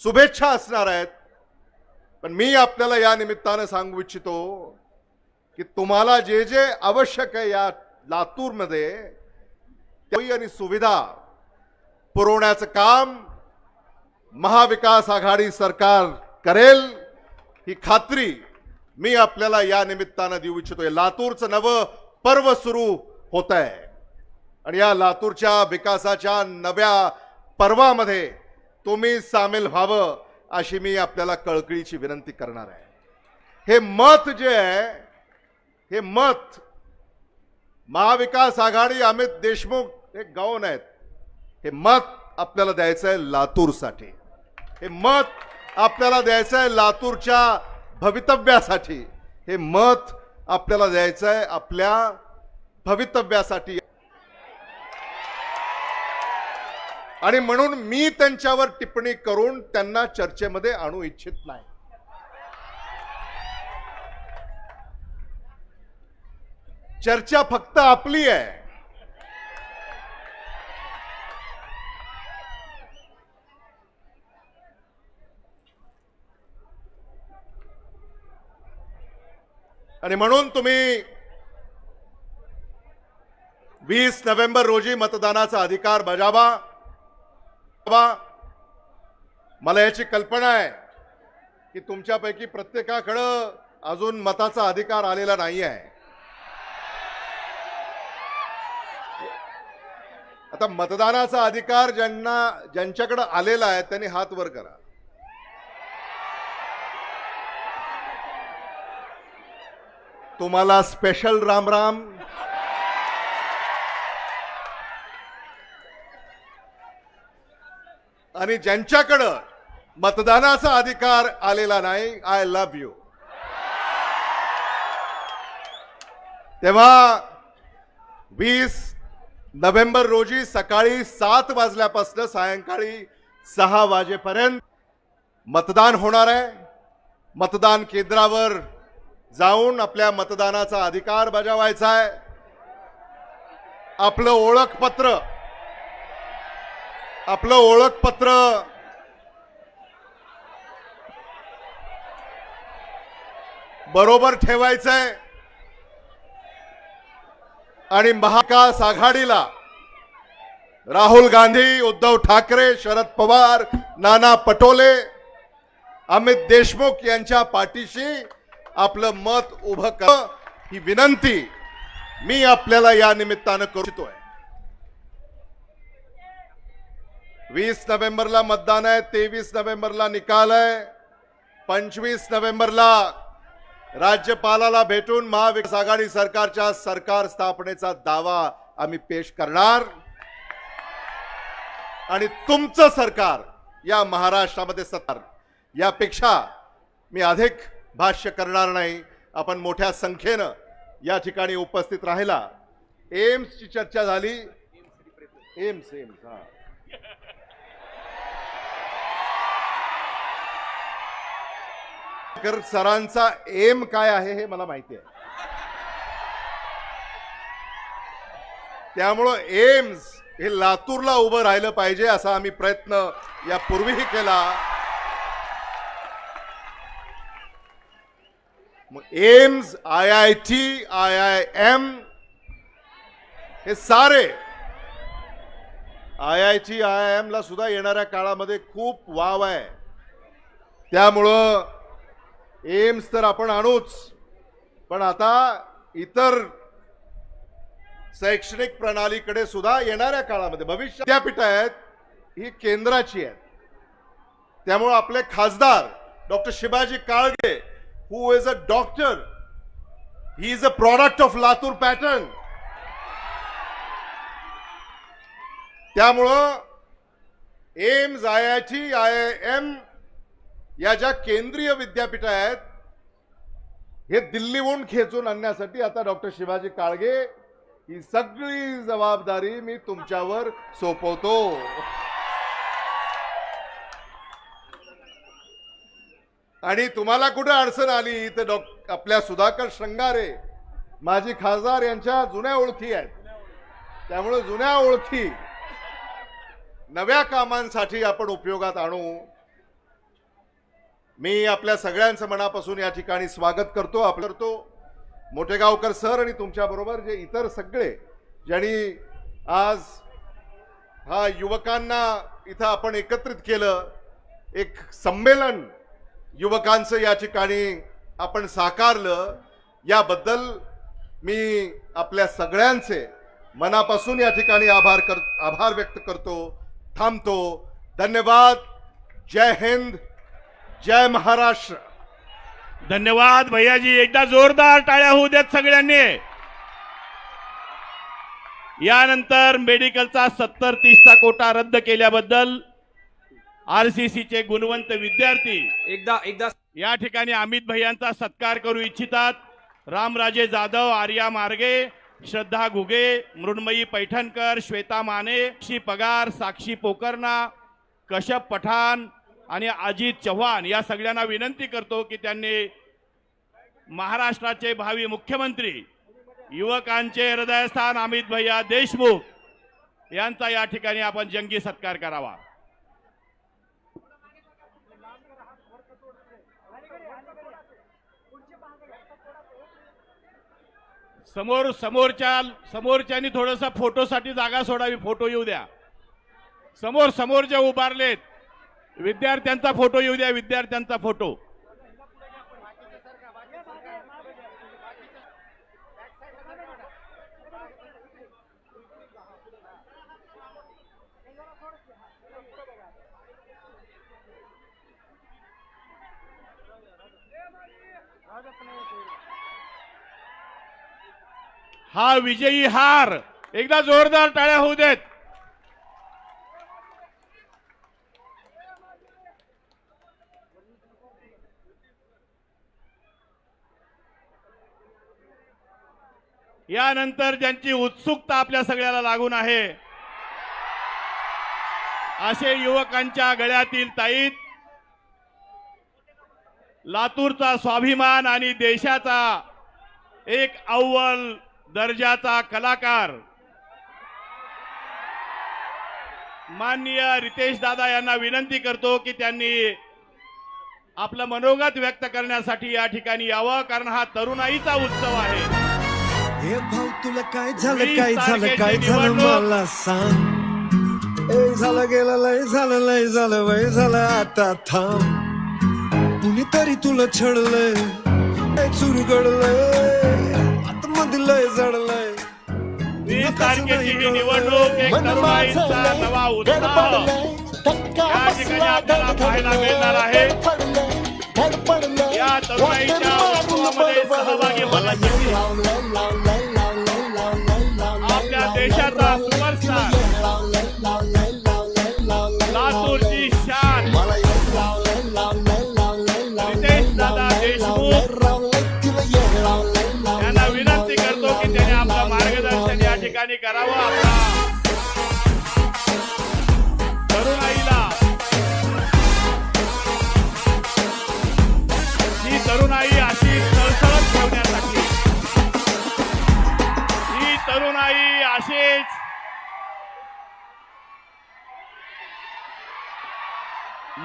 शुभेच्छा असणार आहेत. पण मी आपल्याला या निमित्तानं सांगू इच्छितो की तुम्हाला जे जे आवश्यक आहे या लातूरमध्ये सोयी आणि सुविधा पुरवण्याचं काम महाविकास आघाडी सरकार करेल ही खात्री मी आपल्याला या निमित्तानं देऊ इच्छितोय लातूरचं नवं पर्व सुरू होत आहे आणि या लातूरच्या विकासाच्या नव्या पर्वामध्ये तुम्ही सामील व्हावं अशी मी आपल्याला कळकळीची विनंती करणार आहे. हे मत जे आहे हे मत महाविकास आघाडी अमित देशमुख हे गाऊन आहेत. हे मत आपल्याला द्यायचं आहे लातूरसाठी. हे मत आपल्याला द्यायचं आहे लातूरच्या भवितव्यासाठी. हे मत आपल्याला द्यायचं आहे आपल्या भवितव्यासाठी. आणि म्हणून मी त्यांच्यावर टिप्पणी करून त्यांना चर्चेमध्ये आणू इच्छित नाही. चर्चा फक्त आपली आहे. आणि म्हणून तुम्ही वीस नोव्हेंबर रोजी मतदानाचा अधिकार बजावा. बाबा मला याची कल्पना आहे की तुमच्यापैकी प्रत्येकाकडं अजून मताचा अधिकार आलेला नाही आहे. आता मतदानाचा अधिकार ज्यांना ज्यांच्याकडे आलेला आहे त्यांनी हात वर करा. तुम्हाला स्पेशल राम राम. आणि ज्यांच्याकडं मतदानाचा अधिकार आलेला नाही आय लव्ह यू तेव्हा वीस नोव्हेंबर रोजी सकाळी सात वाजल्यापासून सायंकाळी सहा वाजेपर्यंत मतदान होणार आहे. मतदान केंद्रावर जाऊन आपल्या मतदानाचा अधिकार बजावायचा आहे. आपलं ओळखपत्र आपलं ओळखपत्र. बरोबर ठेवायचंय. आणि महाकास आघाडीला राहुल गांधी उद्धव ठाकरे शरद पवार नाना पटोले अमित देशमुख यांच्या पाठीशी आपलं मत उभं कर ही विनंती मी आपल्याला या निमित्तानं करतोय वीस नोव्हेंबरला मतदान आहे तेवीस नोव्हेंबरला निकाल आहे. पंचवीस नोव्हेंबरला राज्यपालाला भेटून महाविकास आघाडी सरकारच्या सरकार स्थापनेचा दावा आम्ही पेश करणार. आणि तुमचं सरकार या महाराष्ट्रामध्ये सत्तार यापेक्षा मी अधिक भाष्य करणार नाही. आपण मोठ्या संख्येनं या ठिकाणी उपस्थित राहिला. एम्सची चर्चा झाली. एम्स एम्स हा. कर सरांचा एम काय आहे हे मला माहिती आहे. त्यामुळं एम्स हे लातूरला उभं राहिलं पाहिजे असा आम्ही प्रयत्न यापूर्वीही केला. AIIMS I I T I I M हे सारे I I T I I M ला सुद्धा येणाऱ्या काळामध्ये खूप वाव आहे. त्यामुळं एम्स तर आपण आणूच. पण आता इतर शैक्षणिक प्रणालीकडे सुद्धा येणाऱ्या काळामध्ये भविष्य विद्यापीठ आहेत ही केंद्राची आहेत. त्यामुळे आपले खासदार doctor Shivaji Kalge who is a doctor he is a product of Latur pattern. त्यामुळं AIIMS I I T I I M या ज्या केंद्रीय विद्यापीठ आहेत हे दिल्लीहून खेचून आणण्यासाठी आता डॉक्टर शिवाजी काळगे ही सगळी जबाबदारी मी तुमच्यावर सोपवतो. आणि तुम्हाला कुठे अडचण आली तर डॉ आपल्या सुधाकर श्रंगारे माजी खासदार यांच्या जुन्या ओळखी आहेत. त्यामुळे जुन्या ओळखी नव्या कामांसाठी आपण उपयोगात आणू. मी आपल्या सगळ्यांचं मनापासून या ठिकाणी स्वागत करतो आप करतो. मोठेगावकर सर आणि तुमच्याबरोबर जे इतर सगळे ज्यांनी आज हा युवकांना इथं आपण एकत्रित केलं एक संमेलन युवकांचं या ठिकाणी आपण साकारलं याबद्दल मी आपल्या सगळ्यांचे मनापासून या ठिकाणी आभार कर आभार व्यक्त करतो थांबतो. धन्यवाद. जय हिंद. जय महाराष्ट्र. धन्यवाद भैयाजी एकदा जोरदार टाळ्या होऊ देत सगळ्यांनी. यानंतर मेडिकलचा सत्तर तीसचा कोटा रद्द केल्याबद्दल आरसीसीचे गुणवंत विद्यार्थी. एकदा एकदा. या ठिकाणी अमित भैयांचा सत्कार करू इच्छितात. रामराजे जाधव आर्या मार्गे श्रद्धा घुगे मृण्मयी पैठणकर श्वेता माने साक्षी पगार साक्षी पोकर्णा कश्यप पठाण आणि अजित चव्हाण या सगळ्यांना विनंती करतो की त्यांनी महाराष्ट्राचे भावी मुख्यमंत्री युवकांचे हृदयस्थान अमित भैया देशमुख यांचा या ठिकाणी आपण जंगी सत्कार करावा. समोर समोरच्या समोरच्यानी थोडस फोटोसाठी जागा सोडावी फोटो येऊ द्या. समोर समोर जे उभारलेत विद्यार्थ्यांचा फोटो येऊ द्या विद्यार्थ्यांचा फोटो. हा विजयी हार. एकदा जोरदार टाळ्या होऊ देत. यानंतर ज्यांची उत्सुकता आपल्या सगळ्याला लागून आहे असे युवकांच्या गळ्यातील ताईत लातूरचा स्वाभिमान आणि देशाचा एक अव्वल दर्जाचा कलाकार माननीय रितेश दादा यांना विनंती करतो की त्यांनी आपलं मनोगत व्यक्त करण्यासाठी या ठिकाणी यावं कारण हा तरुणाईचा उत्सव आहे. हे भाऊ तुला काय झालं काय झालं काय झालं. मला सांग. ए झालं गेलं लय झालं लय झालं वय झालं आता थांब. कुणीतरी तुला छळलंय लय चुरगडलंय आता मध्ये लय जडलंय. वीस तारखेची ही निवडणूक एक तरुणाईचा नवा उत्साह या ठिकाणी आपल्याला पाहायला मिळणार आहे. या तरुणाईच्या उत्सवामध्ये सहभागी होण्यासाठी आपल्या देशाचा सुपरस्टार लातूरची शान. रितेश दादा देशमुख. यांना विनंती करतो की त्याने आपलं मार्गदर्शन या ठिकाणी करावं.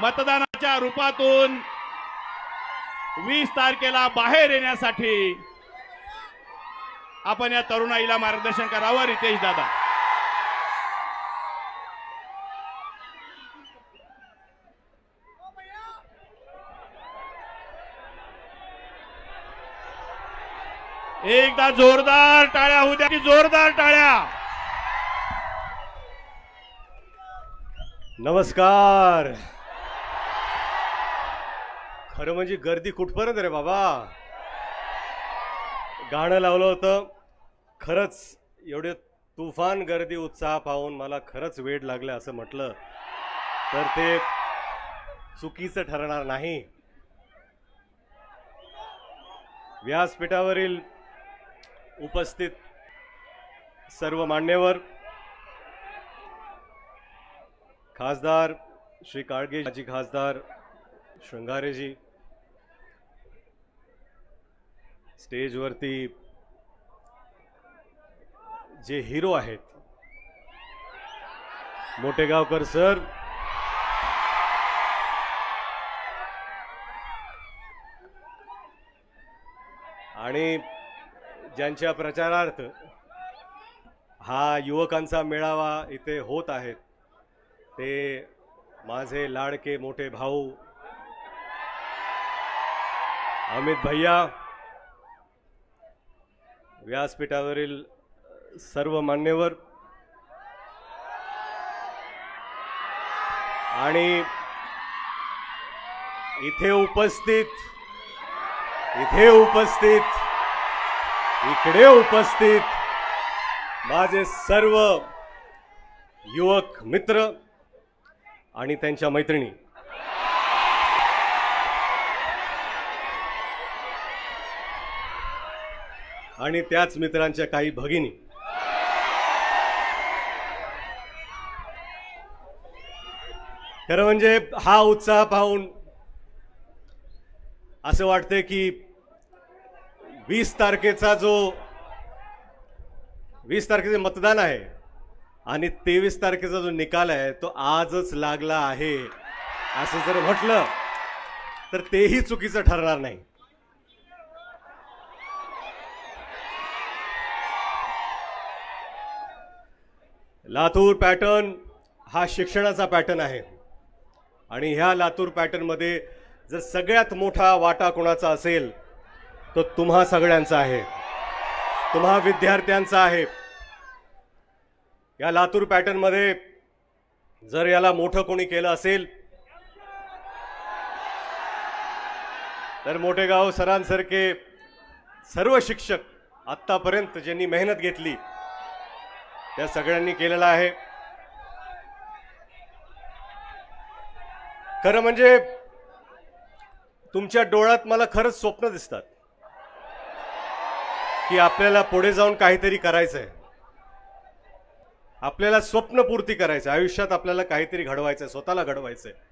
मतदानाच्या रूपातून वीस तारखेला बाहेर येण्यासाठी आपण या तरुणाईला मार्गदर्शन करावं रितेश दादा. एकदा जोरदार टाळ्या होऊ द्या की जोरदार टाळ्या. नमस्कार. खरं म्हणजे गर्दी कुठपर्यंत रे बाबा? गाणं लावलं होतं. खरंच एवढे तुफान गर्दी उत्साह पाहून मला खरंच वेळ लागलं असं म्हटलं. तर ते चुकीचं ठरणार नाही. व्यासपीठावरील उपस्थित सर्व मान्यवर खासदार श्री काळगे माजी खासदार शृंगारेजी स्टेजवरती जे हिरो आहेत मोठेगावकर सर आणि ज्यांच्या प्रचारार्थ हा युवकांचा मेळावा इथे होत आहेत ते माझे लाडके मोठे भाऊ अमित भैया व्यासपीठावरील सर्व मान्यवर आणि इथे उपस्थित इथे उपस्थित इकडे उपस्थित माझे सर्व युवक मित्र आणि त्यांच्या मैत्रिणी. आणि त्याच मित्रांच्या काही भगिनी. खरं म्हणजे हा उत्साह पाहून असं वाटतंय की वीस तारखेचा जो वीस तारखेचे मतदान आहे आणि तेवीस तारखेचा जो निकाल आहे तो आजच लागला आहे. असं जर म्हटलं तर तेही चुकीचं ठरणार नाही. लातूर पॅटर्न हा शिक्षणाचा पॅटर्न आहे. आणि ह्या लातूर पॅटर्नमध्ये जर सगळ्यात मोठा वाटा कोणाचा असेल तो तुम्हा सगळ्यांचा आहे. तुम्हा विद्यार्थ्यांचा आहे. या लातूर पॅटर्नमध्ये जर याला मोठं कोणी केलं असेल तर मोठेगाव सरांसारखे सर्व शिक्षक आत्तापर्यंत ज्यांनी मेहनत घेतली त्या सगळ्यांनी केलेलं आहे. खरं म्हणजे तुमच्या डोळ्यात मला खरंच स्वप्न दिसतात की आपल्याला पुढे जाऊन काहीतरी करायचं आहे आपल्याला स्वप्नपूर्ती करायचं आहे. आयुष्यात आपल्याला काहीतरी घडवायचं आहे स्वतःला घडवायचं आहे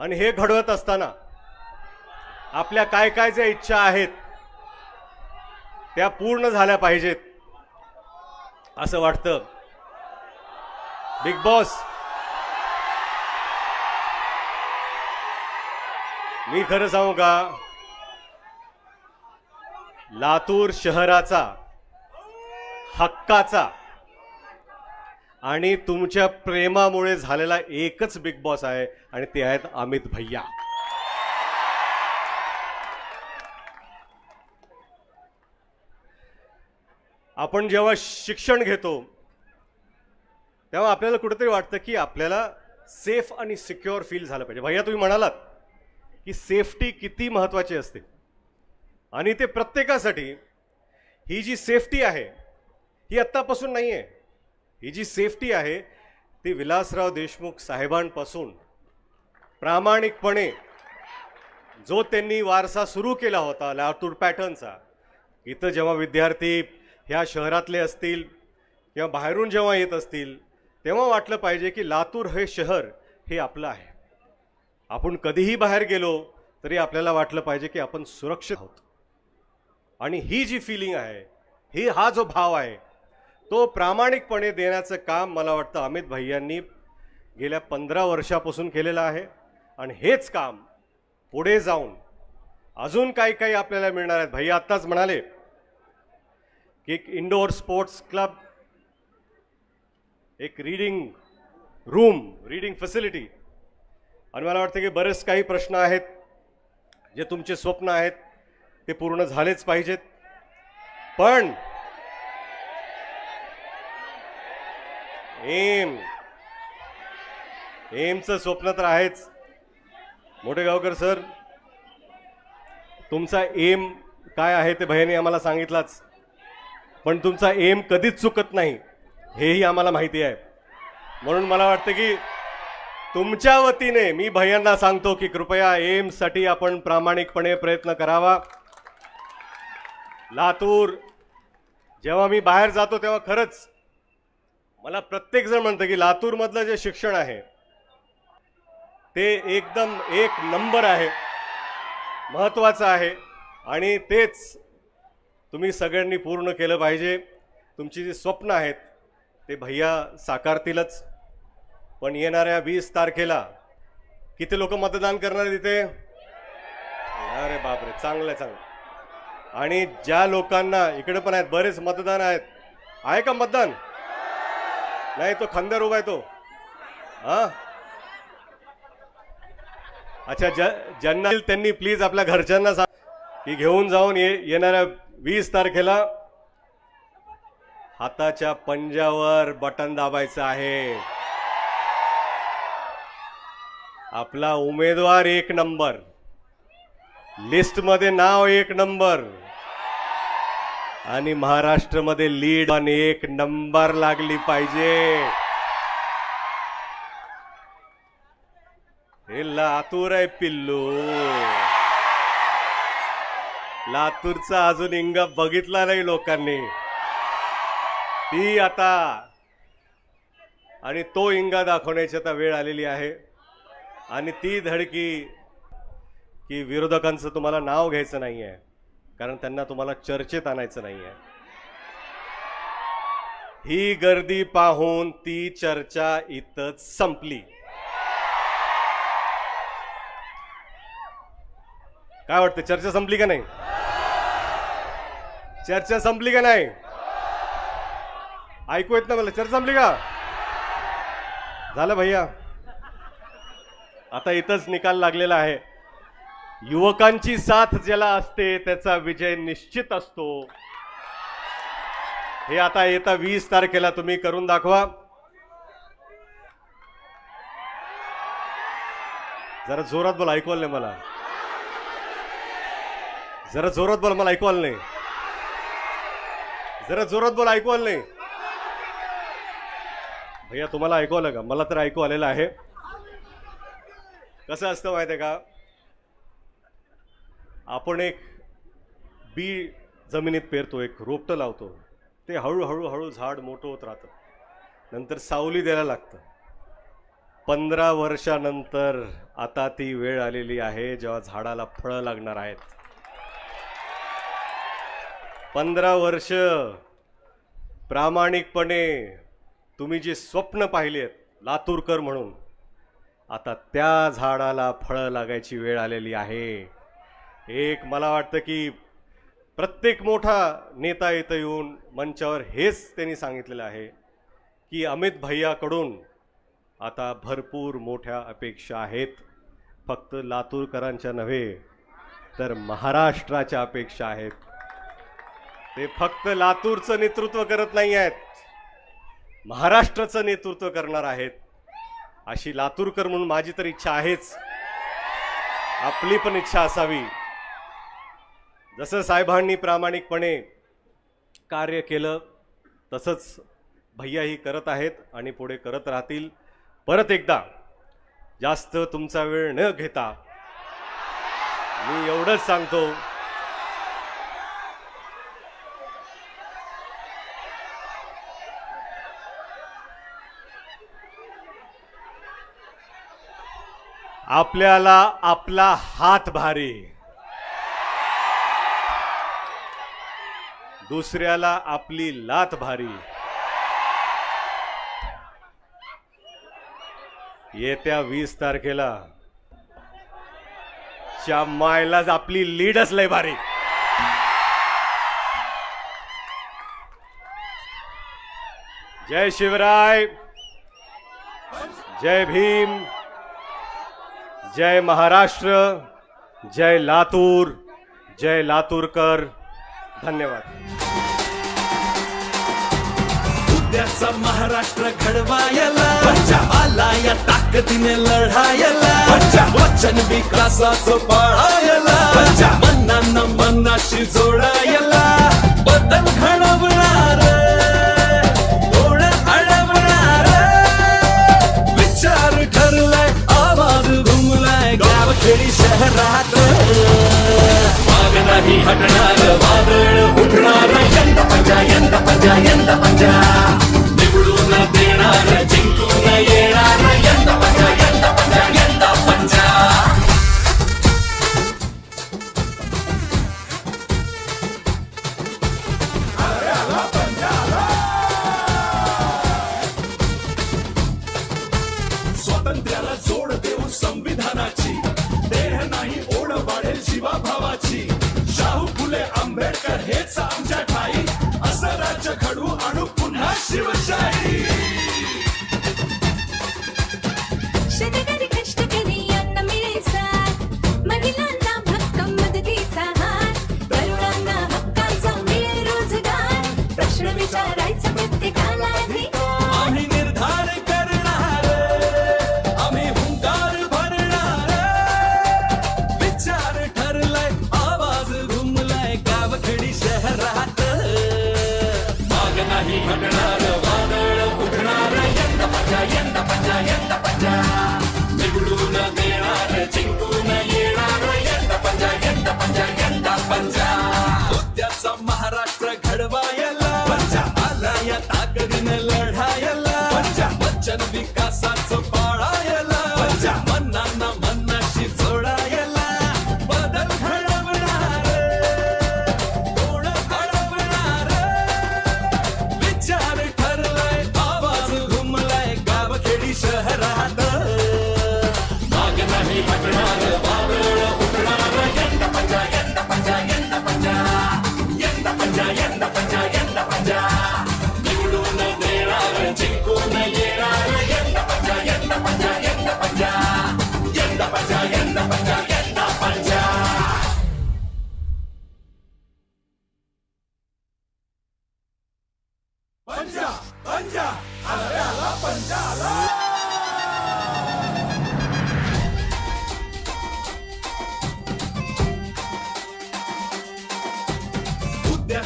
आणि हे घडवत असताना आपल्या काय काय ज्या इच्छा आहेत त्या पूर्ण झाल्या पाहिजेत. असं वाटतं. बिग बॉस मी खरं सांगू का? लातूर शहराचा हक्काचा आणि तुमच्या प्रेमामुळे झालेला एकच बिग बॉस आहे आणि ते आहेत अमित भैया. आपण जेव्हा शिक्षण घेतो तेव्हा आपल्याला कुठेतरी वाटतं की आपल्याला सेफ आणि सिक्युअर फील झालं पाहिजे. भैया तुम्ही म्हणालात की सेफ्टी किती महत्त्वाची असते. आणि ते प्रत्येकासाठी ही जी सेफ्टी आहे ही आत्तापासून नाही आहे ही जी सेफ्टी आहे ती विलासराव देशमुख साहेबांपासून प्रामाणिकपणे जो त्यांनी वारसा सुरू केला होता लातूर पॅटर्नचा इथं जेव्हा विद्यार्थी ह्या शहरातले असतील किंवा बाहेरून जेव्हा येत असतील तेव्हा वाटलं पाहिजे की लातूर हे शहर हे आपलं आहे. आपण कधीही बाहेर गेलो तरी आपल्याला वाटलं पाहिजे की आपण सुरक्षित आहोत. आणि ही जी फिलिंग आहे ही हा जो भाव आहे तो प्रामाणिकपणे देण्याचं काम मला वाटतं अमित भैयांनी गेल्या पंधरा वर्षापासून केलेलं आहे. आणि हेच काम पुढे जाऊन अजून काही काही आपल्याला मिळणार आहेत. भैया आत्ताच म्हणाले एक इंडोर स्पोर्ट्स क्लब एक रीडिंग रूम रीडिंग फॅसिलिटी आणि मला वाटतं की बरेच काही प्रश्न आहेत जे तुमचे स्वप्न आहेत ते पूर्ण झालेच पाहिजेत. पण एम एमचं स्वप्न तर आहेच. मोठे गावकर सर तुमचा एम काय आहे ते भयाने आम्हाला सांगितलाच. पण तुमचा एम कधीच चुकत नाही हेही आम्हाला माहिती आहे. म्हणून मला वाटतं की तुमच्या वतीने मी भैयांना सांगतो की कृपया एम्ससाठी आपण प्रामाणिकपणे प्रयत्न करावा. लातूर जेव्हा मी बाहेर जातो तेव्हा खरंच मला प्रत्येकजण म्हणतं की लातूरमधलं जे शिक्षण आहे ते एकदम एक नंबर आहे महत्त्वाचं आहे आणि तेच तुम्ही सगळ्यांनी पूर्ण केलं पाहिजे. तुमची जी स्वप्न आहेत ते भैया साकारतीलच. पण येणाऱ्या वीस तारखेला किती लोक मतदान करणार तिथे? अरे बापरे चांगलं आहे, चांगलं. आणि ज्या लोकांना इकडे पण आहेत बरेच मतदान आहेत आहे का मतदान? नाही तो खंदर उभा आहे तो. हा? अच्छा ज ज्यांना त्यांनी प्लीज आपल्या घरच्यांना सांग की घेऊन जाऊन ये येणाऱ्या वीस तारखेला हाताच्या पंजावर बटन दाबायचं आहे. आपला उमेदवार एक नंबर. लिस्टमध्ये नाव एक नंबर. आणि महाराष्ट्रमध्ये लीड पण एक नंबर लागली पाहिजे. हे लातूर आहे पिल्लू. लातूरचा अजून इंग बघितला नाही लोकांनी. ती आता आणि तो इंगा दाखवण्याची आता वेळ आलेली आहे. आणि ती धडकी की विरोधकांचं तुम्हाला नाव घ्यायचं नाही आहे कारण त्यांना तुम्हाला चर्चेत आणायचं नाही आहे ही गर्दी पाहून ती चर्चा इथंच संपली. काय वाटतं चर्चा संपली का नाही? चर्चा संपली का नाही? ऐकू येत ना मला? चर्चा संपली का? झालं भैया. आता इथंच निकाल लागलेला आहे. युवकांची साथ ज्याला असते त्याचा विजय निश्चित असतो. हे आता येता वीस तारखेला तुम्ही करून दाखवा. जरा जोरात बोला ऐकवाल नाही मला. जरा जोरात बोला मला ऐकवाल नाही. जरा जोरात बोला ऐकू आलं नाही. भैया तुम्हाला ऐकू आलं का? मला तर ऐकू आलेलं आहे. कसं असतं माहिती आहे का? आपण एक बी जमिनीत पेरतो एक रोपटं लावतो. ते हळूहळू हळू झाड मोठं होत राहतं. नंतर सावली द्यायला लागतं. पंधरा वर्षानंतर आता ती वेळ आलेली आहे जेव्हा झाडाला फळं लागणार आहेत. पंधरा वर्ष प्रामाणिकपणे तुम्ही जे स्वप्न पाहिले आहेत लातूरकर म्हणून आता त्या झाडाला फळं लागायची वेळ आलेली आहे. एक मला वाटतं की प्रत्येक मोठा नेता इथं येऊन मंचावर हेच त्यांनी सांगितलेलं आहे की अमित भैयाकडून आता भरपूर मोठ्या अपेक्षा आहेत. फक्त लातूरकरांच्या नव्हे तर महाराष्ट्राच्या अपेक्षा आहेत. ते फक्त लातूरचं नेतृत्व करत नाही आहेत. महाराष्ट्राचं नेतृत्व करणार आहेत. अशी लातूरकर म्हणून माझी तर इच्छा आहेच. आपली पण इच्छा असावी. जसं साहेबांनी प्रामाणिकपणे कार्य केलं तसंच भैयाही करत आहेत आणि पुढे करत राहतील. परत एकदा जास्त तुमचा वेळ न घेता मी एवढंच सांगतो. आपल्याला आपला हात भारी. दुसऱ्याला आपली लात भारी. येत्या वीस तारखेला च्या मायलाच आपली लीडच लय भारी. जय शिवराय. जय भीम. जय महाराष्ट्र जय लातूर जय लातूरकर. धन्यवाद. उद्याचा महाराष्ट्र घडवायला या ताकदीने लढायला वचन विकासाचं पाळायला मनांना मनाशी जोडायला बदल घडवणार. şehratım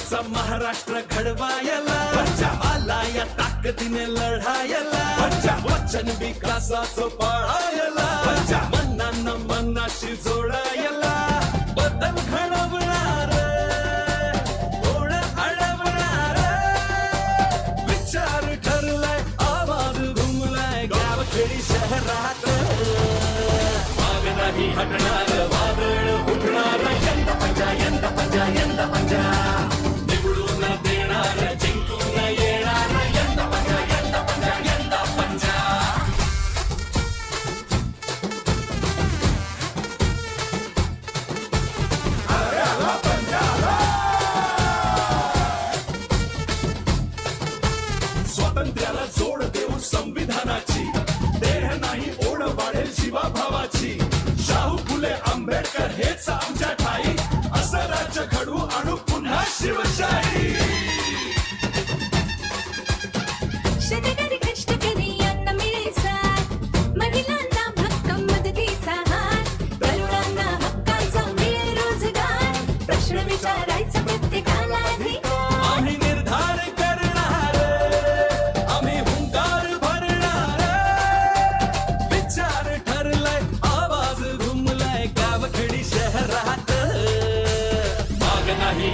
आमचा महाराष्ट्र घडवायला. आला या ताकदीने लढायला. वचन विकासाचं पाळायला. मनानं मनाशी जोडायला. बदल घडवणार. कोण अडवणार. विचार ठरलाय आवाज घुमलाय शहरात. माग नाही हटणार वादळ उठणार. यंदा पंजा यंदा पंजा यंदा पंजा.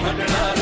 hundred